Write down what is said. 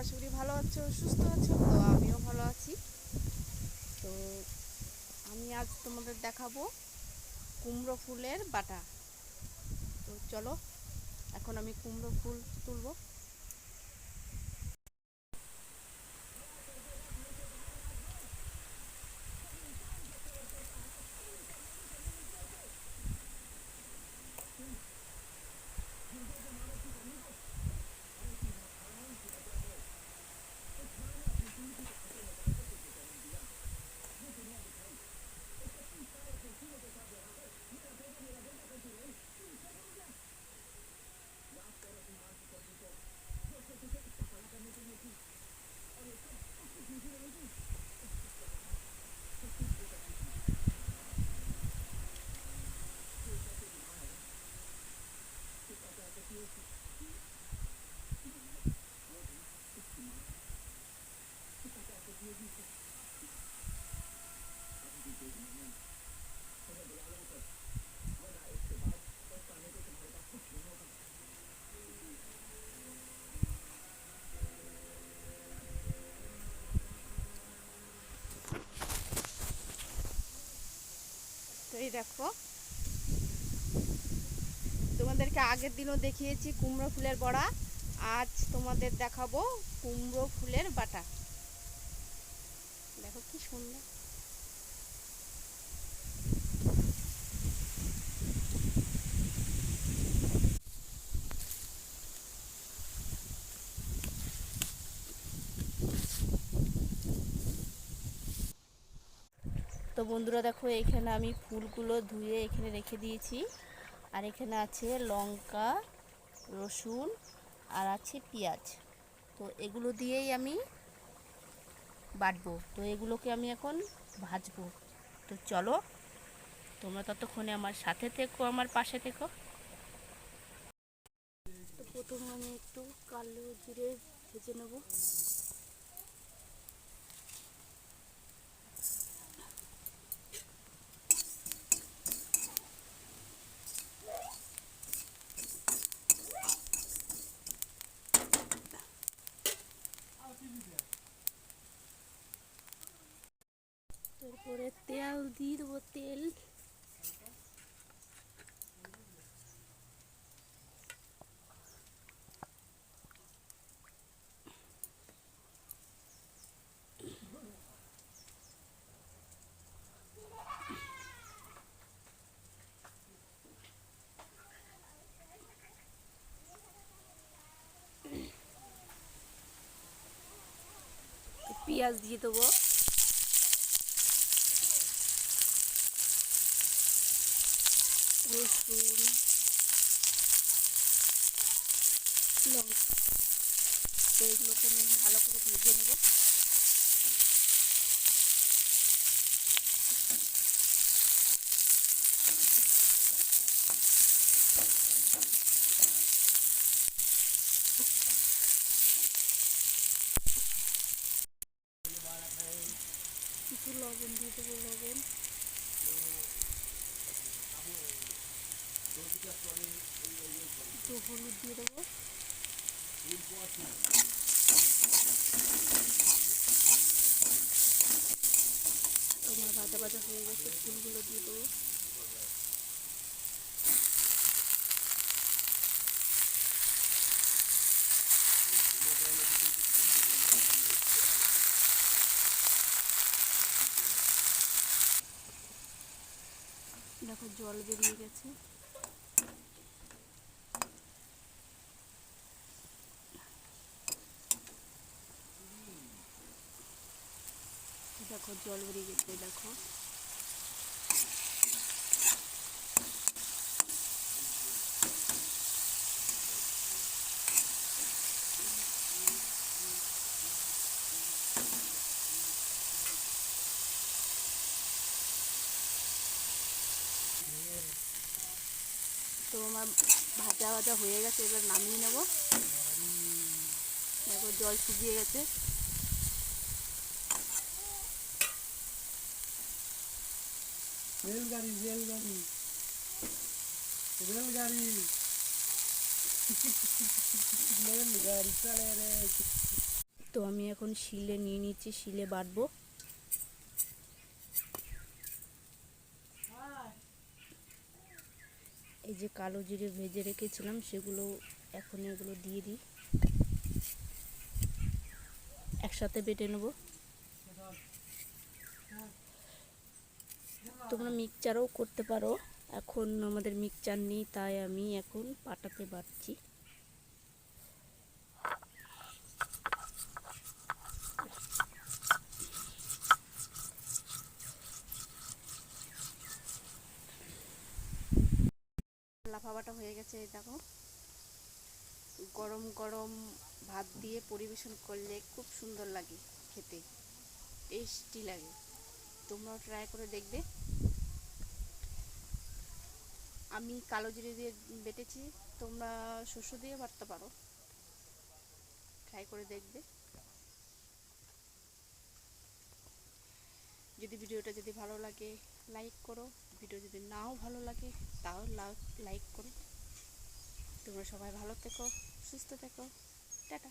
আশা করি ভালো আছো, সুস্থ আছো? তো আমিও ভালো আছি। তো আমি আজ তোমাদের দেখাবো কুমড়ো ফুলের বাটা। তো চলো, এখন আমি কুমড়ো ফুল তুলবো। তো এই দেখো। তোমাদেরকে আগের দিনও দেখিয়েছি কুমড়ো ফুলের বড়া, আজ তোমাদের দেখাবো কুমড়ো ফুলের বাটা। দেখো কি সুন্দর। তো বন্ধুরা দেখো, এখানে আমি ফুলগুলো ধুয়ে এখানে রেখে দিয়েছি। আর এখানে আছে লঙ্কা, রসুন আর আছে পেঁয়াজ। তো এগুলো দিয়েই আমি বাটবো। তো এগুলোকে আমি এখন ভাজবো। তো চলো, তোমরা ততক্ষণে আমার সাথে থেকো, আমার পাশে থেকো। তো প্রথমে আমি একটু কালো জিরে ভেজে নেব। তারপরে তেল দিয়ে দেবো তেল। পেঁয়াজ দিয়ে দেবো। রসুন লঙ্কা এগুলোকে আমি ভালো করে ভেজে নেব কিছু লবণ দিয়ে দেবো লবণ। একটু হলুদ দিয়ে দেবো। তোমার ভাজা ভাজা হয়ে গেছে, ফুলগুলো দিয়ে দেবো। দেখো জল বেরিয়ে গেছে। দেখো, জল বেরিয়ে গেছে, দেখো। তো আমার ভাজা ভাজা হয়ে গেছে, এবার নামিয়ে নেব। দেখো, জল শুকিয়ে গেছে। রেলগাড়ি রেলগাড়ি রেলগাড়ি। রেলগাড়ি চলে রে। তো আমি এখন শিলে নিয়ে নিচ্ছি, শিলে বাটবো এই যে কালো জিরে ভেজে রেখেছিলাম, সেগুলো এখন এগুলো দিয়ে দিই। একসাথে বেটে নেব। তোমরা মিক্সচারও করতে পারো। এখন আমাদের মিক্সচার নেই, তাই আমি এখন পাটাতে বাটছি লাফা বাটা হয়ে গেছে দেখো। গরম গরম ভাত দিয়ে পরিবেশন করলে খুব সুন্দর লাগে খেতে। টেস্টি লাগে। তোমরাও ট্রাই করে দেখবে। আমি কালো জিরে দিয়ে বেটেছি, তোমরা শস্য দিয়ে বাটতে পারো। ট্রাই করে দেখবে। যদি ভিডিওটা যদি ভালো লাগে লাইক করো। ভিডিও যদি নাও ভালো লাগে, তাও লাইক করো। তোমরা সবাই ভালো থেকো, সুস্থ থেকো। টাটা।